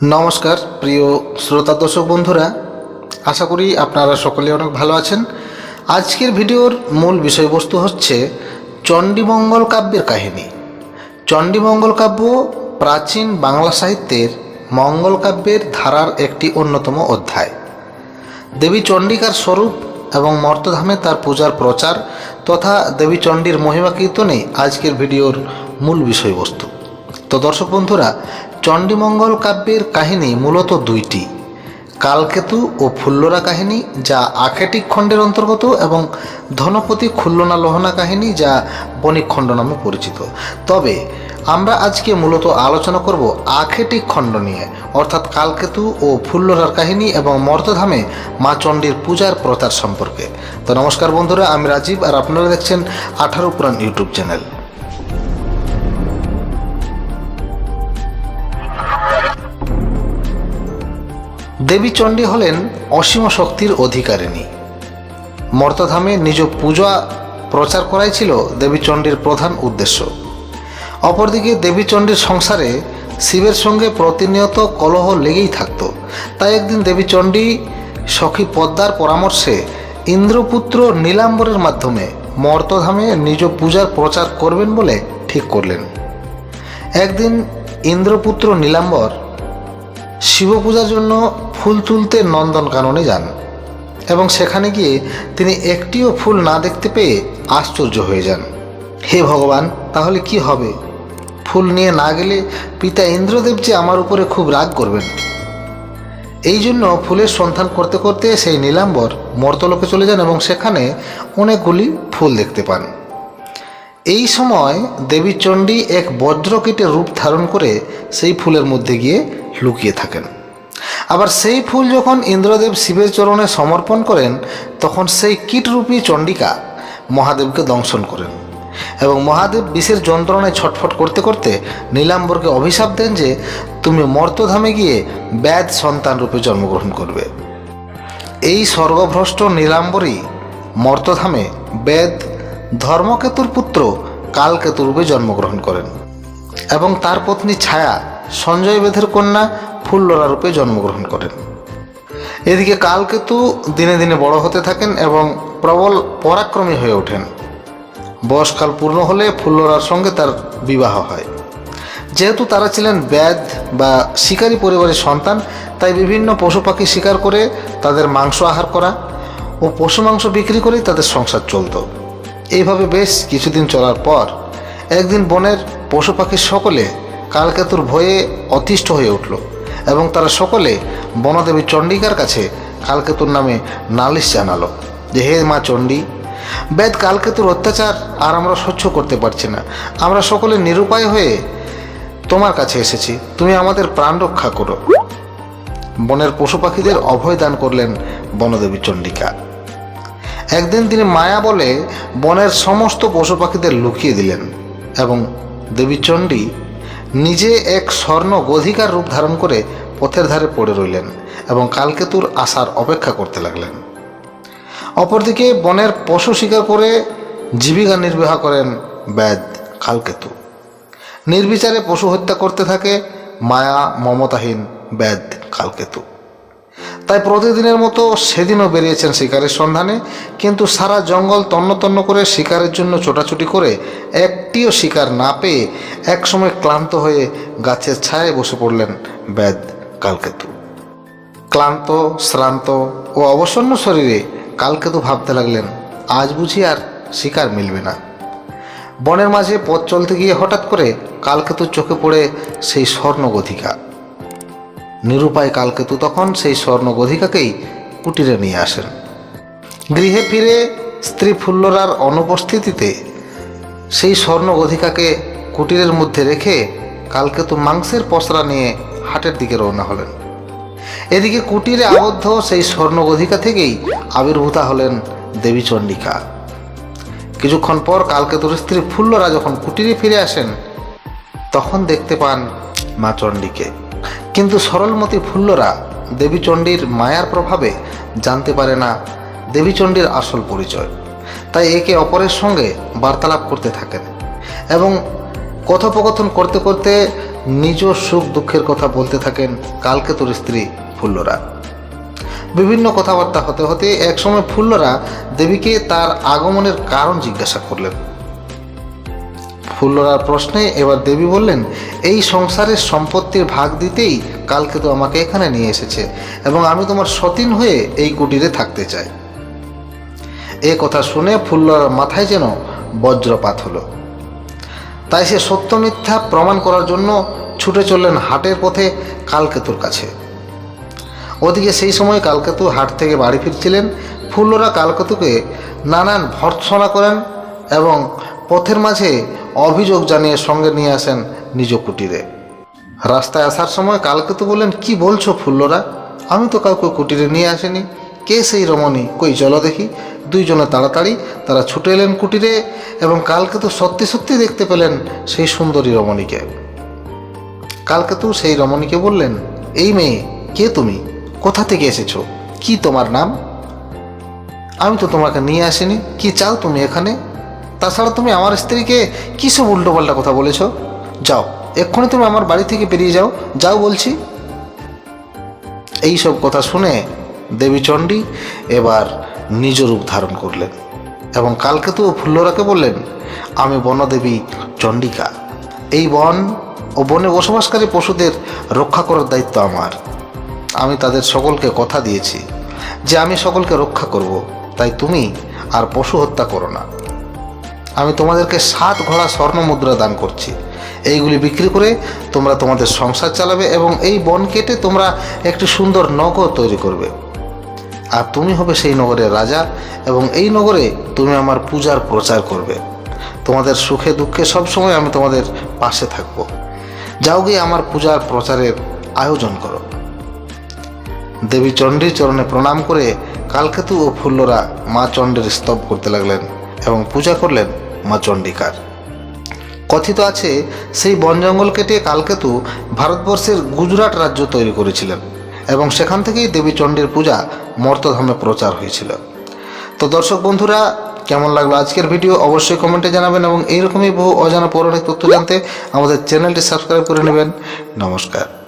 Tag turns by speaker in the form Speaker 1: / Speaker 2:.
Speaker 1: নমস্কার, প্রিয় শ্রোতা দর্শক বন্ধুরা, আশা করি আপনারা সকলে অনেক ভালো আছেন। আজকের ভিডিওর মূল বিষয়বস্তু হচ্ছে চণ্ডীমঙ্গল কাব্যের কাহিনী। চণ্ডীমঙ্গল কাব্য প্রাচীন বাংলা সাহিত্যের মঙ্গল কাব্যের ধারার একটি অন্যতম অধ্যায়। দেবী চণ্ডিকার স্বরূপ এবং মর্তধামে তার পূজার প্রচার তথা দেবী চণ্ডীর মহিমা কীর্তনেই আজকের ভিডিওর মূল বিষয়বস্তু। তো দর্শক বন্ধুরা, চণ্ডীমঙ্গল কাব্যের কাহিনী মূলত দুইটি। কালকেতু ও ফুল্লরা কাহিনী, যা আখেটিক খণ্ডের অন্তর্গত এবং ধনপতি খুল্লনা লোহনা কাহিনী, যা বণিক খণ্ড নামে পরিচিত। তবে আমরা আজকে মূলত আলোচনা করব আখেটিক খণ্ড নিয়ে, অর্থাৎ কালকেতু ও ফুল্লরার কাহিনী এবং মর্তধামে মা চণ্ডীর পূজার প্রচার সম্পর্কে। তো নমস্কার বন্ধুরা, আমি রাজীব আর আপনারা দেখছেন আঠারো পুরাণ ইউটিউব চ্যানেল। দেবী চণ্ডী হলেন অসীম শক্তির অধিকারিণী। মর্তধামে নিজ পূজা প্রচার করাই ছিল দেবী চণ্ডীর প্রধান উদ্দেশ্য। অপরদিকে দেবী চণ্ডীর সংসারে শিবের সঙ্গে প্রতিনিয়ত কলহ লেগেই থাকত। তাই একদিন দেবী চণ্ডী সখী পদ্মার পরামর্শে ইন্দ্রপুত্র নীলাম্বরের মাধ্যমে মর্তধামে নিজ পূজার প্রচার করবেন বলে ঠিক করলেন। একদিন ইন্দ্রপুত্র নীলাম্বর শিব পূজার জন্য ফুল তুলতে নন্দনকাননে যান এবং সেখানে গিয়ে তিনি একটিও ফুল না দেখতে পেয়ে আশ্চর্য হয়ে যান। হে ভগবান, তাহলে কি হবে? ফুল নিয়ে না গেলে পিতা ইন্দ্রদেব যে আমার উপরে খুব রাগ করবেন। এই জন্য ফুলের সন্ধান করতে করতে সেই নীলাম্বর মর্তলোকে চলে যান এবং সেখানে অনেকগুলি ফুল দেখতে পান। এই সময় দেবী চণ্ডী এক বজ্রকীটের রূপ ধারণ করে সেই ফুলের মধ্যে গিয়ে লুকিয়ে থাকেন। আবার সেই ফুল যখন ইন্দ্রদেব শিবের চরণে সমর্পণ করেন, তখন সেই কীটরূপী চণ্ডিকা মহাদেবকে দংশন করেন এবং মহাদেব বিষের যন্ত্রণায় ছটফট করতে করতে নীলাম্বরকে অভিশাপ দেন যে, তুমি মর্তধামে গিয়ে ব্যাদ সন্তান রূপে জন্মগ্রহণ করবে। এই স্বর্গভ্রষ্ট নীলাম্বরী মর্তধামে বেদ ধর্মকেতুর পুত্র কালকেতু রূপে জন্মগ্রহণ করেন এবং তার পত্নী ছায়া সঞ্জয় বেদের কন্যা ফুল্লরা রূপে জন্মগ্রহণ করেন। এদিকে কালকেতু দিনে দিনে বড় হতে থাকেন এবং প্রবল পরাক্রমী হয়ে ওঠেন। বয়সকাল পূর্ণ হলে ফুল্লরার সঙ্গে তার বিবাহ হয়। যেহেতু তারা ছিলেন ব্যাধ বা শিকারী পরিবারের সন্তান, তাই বিভিন্ন পশু পাখি শিকার করে তাদের মাংস আহার করা ও পশু মাংস বিক্রি করেই তাদের সংসার চলত। এইভাবে বেশ কিছুদিন চলার পর একদিন বনের পশু পাখি সকলে কালকেতুর ভয়ে অতিষ্ঠ হয়ে উঠল এবং তারা সকলে বনদেবী চণ্ডিকার কাছে কালকেতুর নামে নালিশ জানালো যে, হে মা চণ্ডী, বেদ কালকেতুর অত্যাচার আর আমরা সহ্য করতে পারছি না। আমরা সকলে নিরুপায় হয়ে তোমার কাছে এসেছি। তুমি আমাদের প্রাণ রক্ষা করো। বনের পশু পাখিদের অভয় দান করলেন বনদেবী চণ্ডিকা একদিন তিনি মায়া বলে বনের সমস্ত পশু পাখিদের লুকিয়ে দিলেন এবং দেবী চণ্ডী নিজে এক স্বর্ণ গধিকার রূপ ধারণ করে পথের ধারে পড়ে রইলেন এবং কালকেতুর আসার অপেক্ষা করতে লাগলেন। অপরদিকে বনের পশু শিকার করে জীবিকা নির্বাহ করেন ব্যাদ কালকেতু। নির্বিচারে পশু হত্যা করতে থাকে মায়া মমতাহীন ব্যাদ কালকেতু। তাই প্রতিদিনের মতো সেদিনও বেরিয়েছেন শিকারের সন্ধানে, কিন্তু সারা জঙ্গল তন্ন তন্ন করে শিকারের জন্য ছোটাছুটি করে একটিও শিকার না পেয়ে একসময় ক্লান্ত হয়ে গাছের ছায়ায় বসে পড়লেন ব্যাদ কালকেতু। ক্লান্ত, শ্রান্ত ও অবসন্ন শরীরে কালকেতু ভাবতে লাগলেন, আজ বুঝি আর শিকার মিলবে না। বনের মাঝে পথ চলতে গিয়ে হঠাৎ করে কালকেতুর চোখে পড়ে সেই স্বর্ণ গধিকা নিরুপায় কালকেতু তখন সেই স্বর্ণ গধিকাকেই কুটিরে নিয়ে আসেন। গৃহে ফিরে স্ত্রী ফুল্লরার অনুপস্থিতিতে সেই স্বর্ণ গধিকাকে কুটিরের মধ্যে রেখে কালকেতু মাংসের পসরা নিয়ে হাটের দিকে রওনা হলেন। এদিকে কুটিরে আবদ্ধ সেই স্বর্ণ গধিকা থেকেই আবির্ভূতা হলেন দেবী চণ্ডিকা। কিছুক্ষণ পর কালকেতুর স্ত্রী ফুল্লরা যখন কুটিরে ফিরে আসেন, তখন দেখতে পান মা চণ্ডীকে। কিন্তু সরলমতি ফুল্লরা দেবীচণ্ডীর মায়ার প্রভাবে জানতে পারে না দেবীচণ্ডীর আসল পরিচয়। তাই একে অপরের সঙ্গে বার্তালাপ করতে থাকেন এবং কথোপকথন করতে করতে নিজ সুখ দুঃখের কথা বলতে থাকেন কালকেতুর স্ত্রী ফুল্লরা। বিভিন্ন কথাবার্তা হতে হতে একসময় ফুল্লরা দেবীকে তার আগমনের কারণ জিজ্ঞাসা করলেন। ফুল্লরার প্রশ্নে এবার দেবী বললেন, এই সংসারের সম্পত্তির ভাগ দিতেই কালকে তো আমাকে এখানে নিয়ে এসেছে এবং আমি তোমার সতীন হয়ে এই কুটিরে থাকতে চাই। এ কথা শুনে ফুল্লরার মাথায় যেন বজ্রপাত হলো। তাই সে সত্য মিথ্যা প্রমাণ করার জন্য ছুটে চললেন হাটের পথে কালকেতুর কাছে। ওদিকে সেই সময় কালকেতু হাট থেকে বাড়ি ফিরছিলেন। ফুল্লরা কালকেতুকে নানান ভর্ৎসনা করেন এবং পথের মাঝে অভিযোগ জানিয়ে সঙ্গে নিয়ে আসেন নিজ কুটিরে। রাস্তায় আসার সময় কালকেতু বললেন, কি বলছো ফুল্লরা? আমি তো কাউকে কুটিরে নিয়ে আসিনি। কে সেই রমণী? কই চলো দেখি। দুইজনে তাড়াতাড়ি তারা ছুটে এলেন কুটিরে এবং কালকে তো সত্যি সত্যি দেখতে পেলেন সেই সুন্দরী রমণীকে। কালকেতু সেই রমণীকে বললেন, এই মেয়ে, কে তুমি? কোথা থেকে এসেছ? কি তোমার নাম? আমি তো তোমাকে নিয়ে আসিনি। কি চাও তুমি এখানে? তাছাড়া তুমি আমার স্ত্রীকে কী সব উল্টোপাল্টা কথা বলেছ? যাও, এক্ষুনি তুমি আমার বাড়ি থেকে বেরিয়ে যাও যাও বলছি। এই সব কথা শুনে দেবী চণ্ডী এবার নিজ রূপ ধারণ করলেন এবং কালকে তো ফুল্লরাকে বললেন, আমি বনদেবী চণ্ডিকা। এই বন ও বনে বসবাসকারী পশুদের রক্ষা করার দায়িত্ব আমার। আমি তাদের সকলকে কথা দিয়েছি যে আমি সকলকে রক্ষা করব, তাই তুমি আর পশু হত্যা করো না। আমি তোমাদেরকে সাত ঘোড়া স্বর্ণ মুদ্রা দান করছি। এইগুলি বিক্রি করে তোমরা তোমাদের সংসার চালাবে এবং এই বন কেটে তোমরা একটি সুন্দর নগর তৈরি করবে। আর তুমি হবে সেই নগরের রাজা এবং এই নগরে তুমি আমার পূজার প্রচার করবে। তোমাদের সুখে দুঃখে সবসময় আমি তোমাদের পাশে থাকব। যাও গিয়ে আমার পূজার প্রচারের আয়োজন করো। দেবী চণ্ডীর চরণে প্রণাম করে কালকেতু ও ফুল্লরা মা চণ্ডের স্তব করতে লাগলেন। এবং পূজা করলেন মা চণ্ডিকার কথিত আছে, সেই বন জঙ্গল কেটে কালকেতু ভারতবর্ষের গুজরাট রাজ্য তৈরি করেছিলেন এবং সেখান থেকেই দেবী চণ্ডীর পূজা মর্তধামে প্রচার হয়েছিল। তো দর্শক বন্ধুরা, কেমন লাগল আজকের ভিডিও? অবশ্যই কমেন্টে জানাবেন এবং এইরকমই বহু অজানা পৌরাণিক তথ্য জানতে আমাদের চ্যানেলটি সাবস্ক্রাইব করে নেবেন। নমস্কার।